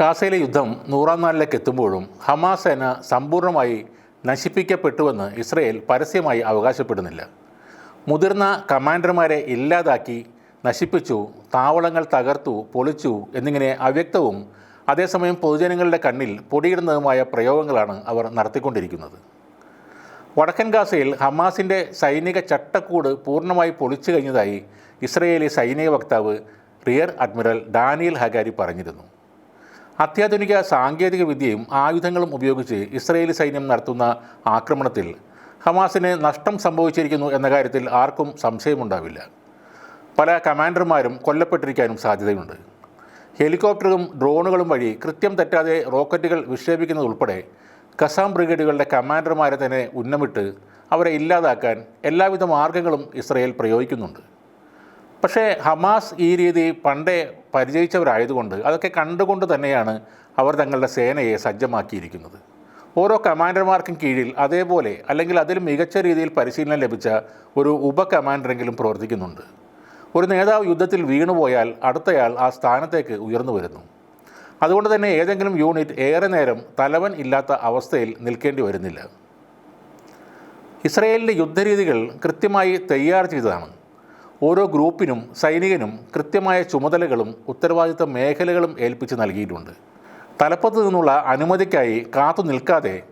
ഗാസയിലെ യുദ്ധം നൂറാം നാളിലേക്ക് എത്തുമ്പോഴും ഹമാസ് സേന സമ്പൂർണമായി നശിപ്പിക്കപ്പെട്ടുവെന്ന് ഇസ്രയേൽ പരസ്യമായി അവകാശപ്പെടുന്നില്ല. മുതിർന്ന കമാൻഡർമാരെ ഇല്ലാതാക്കി നശിപ്പിച്ചു താവളങ്ങൾ തകർത്തു പൊളിച്ചു എന്നിങ്ങനെ അവ്യക്തവും അതേസമയം പൊതുജനങ്ങളുടെ കണ്ണിൽ പൊടിയിടുന്നതുമായ പ്രയോഗങ്ങളാണ് അവർ നടത്തിക്കൊണ്ടിരിക്കുന്നത്. വടക്കൻ ഗാസയിൽ ഹമാസിന്റെ സൈനിക ചട്ടക്കൂട് പൂർണമായി പൊളിച്ചു കഴിഞ്ഞതായി ഇസ്രയേലി സൈനിക വക്താവ് റിയർ അഡ്മിറൽ ഡാനിയൽ ഹഗാരി പറഞ്ഞിരുന്നു. അത്യാധുനിക സാങ്കേതിക വിദ്യയും ആയുധങ്ങളും ഉപയോഗിച്ച് ഇസ്രയേലി സൈന്യം നടത്തുന്ന ആക്രമണത്തിൽ ഹമാസിന് നഷ്ടം സംഭവിച്ചിരിക്കുന്നു എന്ന കാര്യത്തിൽ ആർക്കും സംശയമുണ്ടാവില്ല. പല കമാൻഡർമാരും കൊല്ലപ്പെട്ടിരിക്കാനും സാധ്യതയുണ്ട്. ഹെലികോപ്റ്ററും ഡ്രോണുകളും വഴി കൃത്യം തെറ്റാതെ റോക്കറ്റുകൾ വിക്ഷേപിക്കുന്നതുൾപ്പെടെ കസാം ബ്രിഗേഡുകളുടെ കമാൻഡർമാരെ തന്നെ ഉന്നമിട്ട് അവരെ ഇല്ലാതാക്കാൻ എല്ലാവിധ മാർഗങ്ങളും ഇസ്രയേൽ പ്രയോഗിക്കുന്നുണ്ട്. പക്ഷേ ഹമാസ് ഈ രീതി പണ്ടേ പരിചയിച്ചവരായതുകൊണ്ട് അതൊക്കെ കണ്ടുകൊണ്ട് തന്നെയാണ് അവർ തങ്ങളുടെ സേനയെ സജ്ജമാക്കിയിരിക്കുന്നത്. ഓരോ കമാൻഡർമാർക്കും കീഴിൽ അതേപോലെ അല്ലെങ്കിൽ അതിൽ മികച്ച രീതിയിൽ പരിശീലനം ലഭിച്ച ഒരു ഉപ കമാൻഡറെങ്കിലും പ്രവർത്തിക്കുന്നുണ്ട്. ഒരു നേതാവ് യുദ്ധത്തിൽ വീണുപോയാൽ അടുത്തയാൾ ആ സ്ഥാനത്തേക്ക് ഉയർന്നു വരുന്നു. അതുകൊണ്ട് തന്നെ ഏതെങ്കിലും യൂണിറ്റ് ഏറെ നേരം തലവൻ ഇല്ലാത്ത അവസ്ഥയിൽ നിൽക്കേണ്ടി വരുന്നില്ല. ഇസ്രയേലിന്റെ യുദ്ധരീതികൾ കൃത്യമായി തയ്യാർ ചെയ്തതാണ്. ഓരോ ഗ്രൂപ്പിനും സൈനികനും കൃത്യമായ ചുമതലകളും ഉത്തരവാദിത്ത മേഖലകളും ഏൽപ്പിച്ച് നൽകിയിട്ടുണ്ട്. തലപ്പത്ത് നിന്നുള്ള അനുമതിക്കായി കാത്തു നിൽക്കാതെ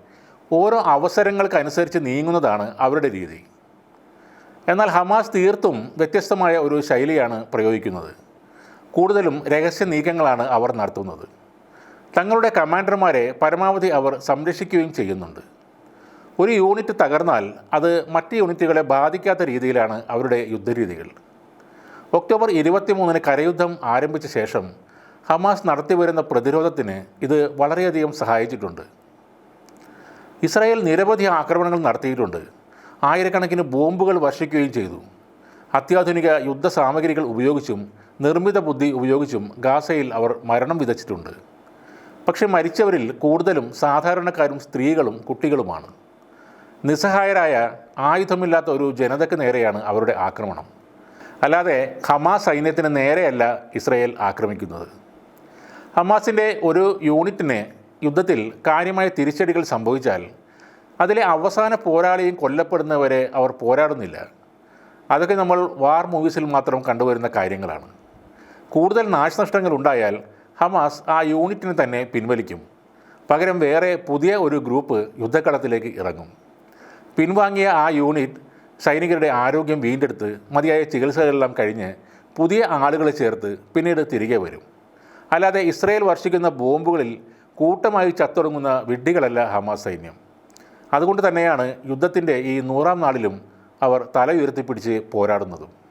ഓരോ അവസരങ്ങൾക്കനുസരിച്ച് നീങ്ങുന്നതാണ് അവരുടെ രീതി. എന്നാൽ ഹമാസ് തീർത്തും വ്യത്യസ്തമായ ഒരു ശൈലിയാണ് പ്രയോഗിക്കുന്നത്. കൂടുതലും രഹസ്യ നീക്കങ്ങളാണ് അവർ നടത്തുന്നത്. തങ്ങളുടെ കമാൻഡർമാരെ പരമാവധി അവർ സംരക്ഷിക്കുകയും ചെയ്യുന്നുണ്ട്. ഒരു യൂണിറ്റ് തകർന്നാൽ അത് മറ്റ് യൂണിറ്റുകളെ ബാധിക്കാത്ത രീതിയിലാണ് അവരുടെ യുദ്ധരീതികൾ. ഒക്ടോബർ ഇരുപത്തിമൂന്നിന് കരയുദ്ധം ആരംഭിച്ച ശേഷം ഹമാസ് നടത്തിവരുന്ന പ്രതിരോധത്തിന് ഇത് വളരെയധികം സഹായിച്ചിട്ടുണ്ട്. ഇസ്രായേൽ നിരവധി ആക്രമണങ്ങൾ നടത്തിയിട്ടുണ്ട്. ആയിരക്കണക്കിന് ബോംബുകൾ വർഷിക്കുകയും ചെയ്തു. അത്യാധുനിക യുദ്ധ സാമഗ്രികൾ ഉപയോഗിച്ചും നിർമ്മിത ബുദ്ധി ഉപയോഗിച്ചും ഗാസയിൽ അവർ മരണം വിതച്ചിട്ടുണ്ട്. പക്ഷേ മരിച്ചവരിൽ കൂടുതലും സാധാരണക്കാരും സ്ത്രീകളും കുട്ടികളുമാണ്. നിസ്സഹായരായ ആയുധമില്ലാത്ത ഒരു ജനതയ്ക്ക് നേരെയാണ് അവരുടെ ആക്രമണം. അല്ലാതെ ഹമാസ് സൈന്യത്തിന് നേരെയല്ല ഇസ്രയേൽ ആക്രമിക്കുന്നത്. ഹമാസിന്റെ ഒരു യൂണിറ്റിന് യുദ്ധത്തിൽ കാര്യമായ തിരിച്ചടികൾ സംഭവിച്ചാൽ അതിലെ അവസാന പോരാളിയും കൊല്ലപ്പെടുന്നവരെ അവർ പോരാടുന്നില്ല. അതൊക്കെ നമ്മൾ വാർ മൂവീസിൽ മാത്രം കണ്ടുവരുന്ന കാര്യങ്ങളാണ്. കൂടുതൽ നാശനഷ്ടങ്ങൾ ഉണ്ടായാൽ ഹമാസ് ആ യൂണിറ്റിനെ തന്നെ പിൻവലിക്കും. പകരം വേറെ പുതിയ ഒരു ഗ്രൂപ്പ് യുദ്ധക്കളത്തിലേക്ക് ഇറങ്ങും. പിൻവാങ്ങിയ ആ യൂണിറ്റ് സൈനികരുടെ ആരോഗ്യം വീണ്ടെടുത്ത് മതിയായ ചികിത്സകളെല്ലാം കഴിഞ്ഞ് പുതിയ ആളുകളെ ചേർത്ത് പിന്നീട് തിരികെ വരും. അല്ലാതെ ഇസ്രയേൽ വർഷിക്കുന്ന ബോംബുകളിൽ കൂട്ടമായി ചത്തൊടുങ്ങുന്ന വിഡ്ഢികളല്ല ഹമാസ് സൈന്യം. അതുകൊണ്ട് തന്നെയാണ് യുദ്ധത്തിന്റെ ഈ നൂറാം നാളിലും അവർ തല ഉയർത്തിപ്പിടിച്ച് പോരാടുന്നതും.